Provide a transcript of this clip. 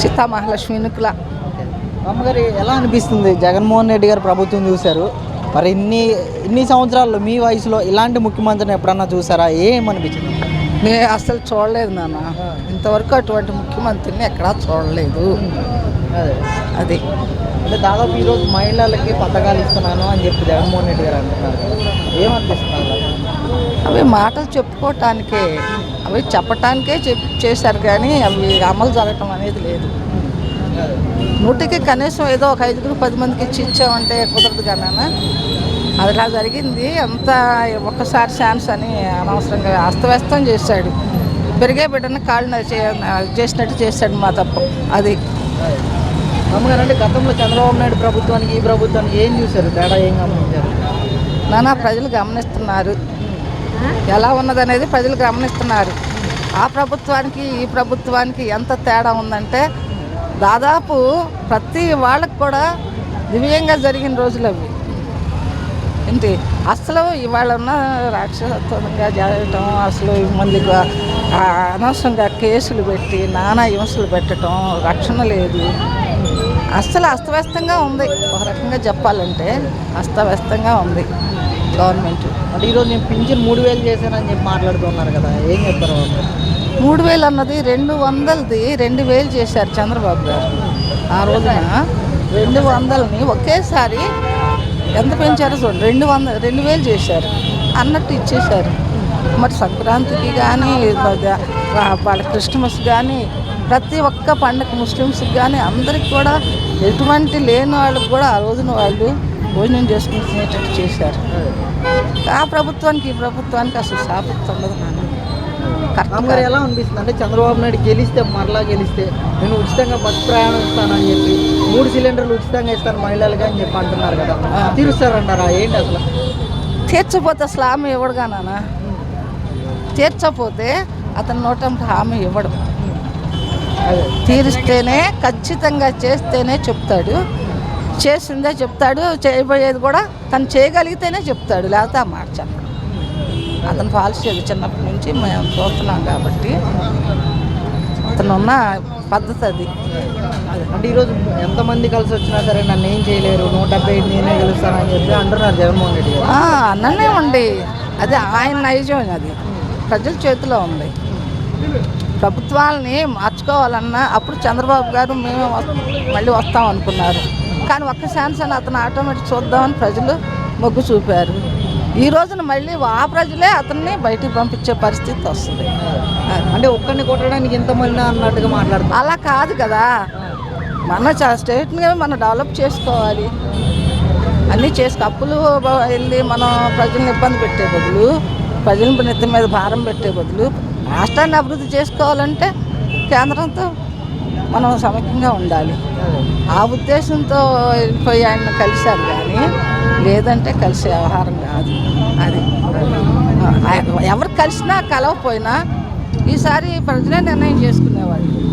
సీతామహాలక్ష్మి ఎన్నికల అమ్మగారు ఎలా అనిపిస్తుంది? జగన్మోహన్ రెడ్డి గారు ప్రభుత్వం చూశారు. మరి ఇన్ని ఇన్ని సంవత్సరాల్లో మీ వయసులో ఇలాంటి ముఖ్యమంత్రిని ఎప్పుడన్నా చూసారా ఏమనిపించింది? నేను అసలు చూడలేదు నాన్న. ఇంతవరకు అటువంటి ముఖ్యమంత్రిని ఎక్కడా చూడలేదు. అదే. అది. అంటే దాదాపు ఈరోజు మహిళలకి పథకాలు ఇస్తున్నాను అని చెప్పి జగన్మోహన్ రెడ్డి గారు అంటున్నారు. ఏమనిపిస్తున్నారు అవి మాటలు చెప్పుకోవటానికే అవి చెప్పటానికే చెప్ చేశారు కానీ అవి అమలు జరగటం అనేది లేదు. నూటికి కనీసం ఏదో ఒక ఐదుగురు పది మందికి ఇచ్చి ఇచ్చామంటే కుదరదు కానీ అది ఇలా జరిగింది. అంతా ఒక్కసారి ఛాన్స్ అని అనవసరంగా అస్తవ్యస్తం చేశాడు. పెరిగే బిడ్డని కాళ్ళు చేసినట్టు చేశాడు మా తప్పు. అది. గతంలో చంద్రబాబు నాయుడు ప్రభుత్వానికి ఈ ప్రభుత్వానికి ఏం చూశారు? తేడా ఏం గమనించారు? నానా ప్రజలు గమనిస్తున్నారు. ఎలా ఉన్నదనేది ప్రజలు గమనిస్తున్నారు. ఆ ప్రభుత్వానికి ఈ ప్రభుత్వానికి ఎంత తేడా ఉందంటే దాదాపు ప్రతి వాళ్ళకు కూడా దివ్యంగా జరిగిన రోజులు అవి. ఏంటి? అసలు ఇవాళ ఉన్న రాక్షసత్వంగా జరగటం అసలు మళ్ళీ అనవసరంగా కేసులు పెట్టి నానా హింసలు పెట్టడం రక్షణ లేదు. అస్సలు అస్తవ్యస్తంగా ఉంది. ఒక రకంగా చెప్పాలంటే అస్తవ్యస్తంగా ఉంది. గవర్నమెంట్. అంటే ఈరోజు నేను పింఛన్ మూడు వేలు చేశానని చెప్పి మాట్లాడుతున్నారు కదా ఏం చెప్తారు వాళ్ళు? మూడు వేలు అన్నది రెండు వందలది రెండు వేలు చేశారు చంద్రబాబు గారు. ఆ రోజున రెండు వందలని ఒకేసారి ఎంత పెంచారో చూడండి రెండు వందల రెండు వేలు చేశారు. అన్నట్టు ఇచ్చేశారు. మరి సంక్రాంతికి కానీ వాళ్ళ క్రిస్మస్ కానీ ప్రతి ఒక్క పండుగ ముస్లిమ్స్కి కానీ అందరికి కూడా ఎటువంటి లేని వాళ్ళకి కూడా ఆ రోజున వాళ్ళు భోజనం చేసుకునేటట్టు చేశారు. ఆ ప్రభుత్వానికి ఈ ప్రభుత్వానికి అసలు సాపత్తి ఉండదు నాన్న. కరెక్ట్ అమ్మగారు ఎలా అనిపిస్తుంది? అంటే చంద్రబాబు నాయుడు గెలిస్తే మరలా గెలిస్తే నేను ఉచితంగా బస్ ప్రయాణం ఇస్తానని చెప్పి మూడు సిలిండర్లు ఉచితంగా ఇస్తాను మహిళలుగా అని చెప్పి అంటున్నారు కదా. తీరుస్తారంటారా? ఏంటి అసలు? తీర్చపోతే అసలు హామీ ఇవ్వడుగా నాన్న? తీర్చపోతే అతను నోటంటి హామీ ఇవ్వడు. తీరిస్తేనే ఖచ్చితంగా చేస్తేనే చెప్తాడు. చేసిందే చెప్తాడు చేయబోయేది కూడా తను చేయగలిగితేనే చెప్తాడు లేకపోతే ఆ మాట చెప్పడు. అతను పాలసీ అది చిన్నప్పటి నుంచి మేము చూస్తున్నాం కాబట్టి. అతను ఉన్న పద్ధతి అది. అంటే ఈరోజు ఎంతమంది కలిసి వచ్చినా సరే నన్ను ఏం చేయలేరు నూట డెబ్బై ఐదు నేనే గెలుస్తానని చెప్పి అంటున్నారు జగన్మోహన్ రెడ్డి అన్ననే ఉండి. అది ఆయన నైజం అది. ప్రజల చేతిలో ఉంది. ప్రభుత్వాలని మార్చుకోవాలన్నా అప్పుడు చంద్రబాబు గారు మేము మళ్ళీ వస్తాం అనుకున్నారు. కానీ ఒక్క ఛాన్స్ అని అతను ఆటోమేటిక్ చూద్దామని ప్రజలు మొగ్గు చూపారు. ఈ రోజున మళ్ళీ ఆ ప్రజలే అతన్ని బయటికి పంపించే పరిస్థితి వస్తుంది. అంటే ఒక్కరిని కొట్టడానికి ఎంతమంది అన్నట్టుగా మాట్లాడుతున్నారు. అలా కాదు కదా. మన స్టేట్ని మనం డెవలప్ చేసుకోవాలి. అన్నీ చేసుకు అప్పులు వెళ్ళి మనం ప్రజల్ని ఇబ్బంది పెట్టే బదులు ప్రజల నెత్తి మీద భారం పెట్టే బదులు రాష్ట్రాన్ని అభివృద్ధి చేసుకోవాలంటే కేంద్రంతో మనం సమైక్యంగా ఉండాలి. ఆ ఉద్దేశంతో వెళ్ళిపోయి ఆయన కలిశారు కానీ లేదంటే కలిసే వ్యవహారం కాదు. అది. ఎవరు కలిసినా కలవపోయినా ఈసారి ప్రజలే నిర్ణయం చేసుకునేవాళ్ళు.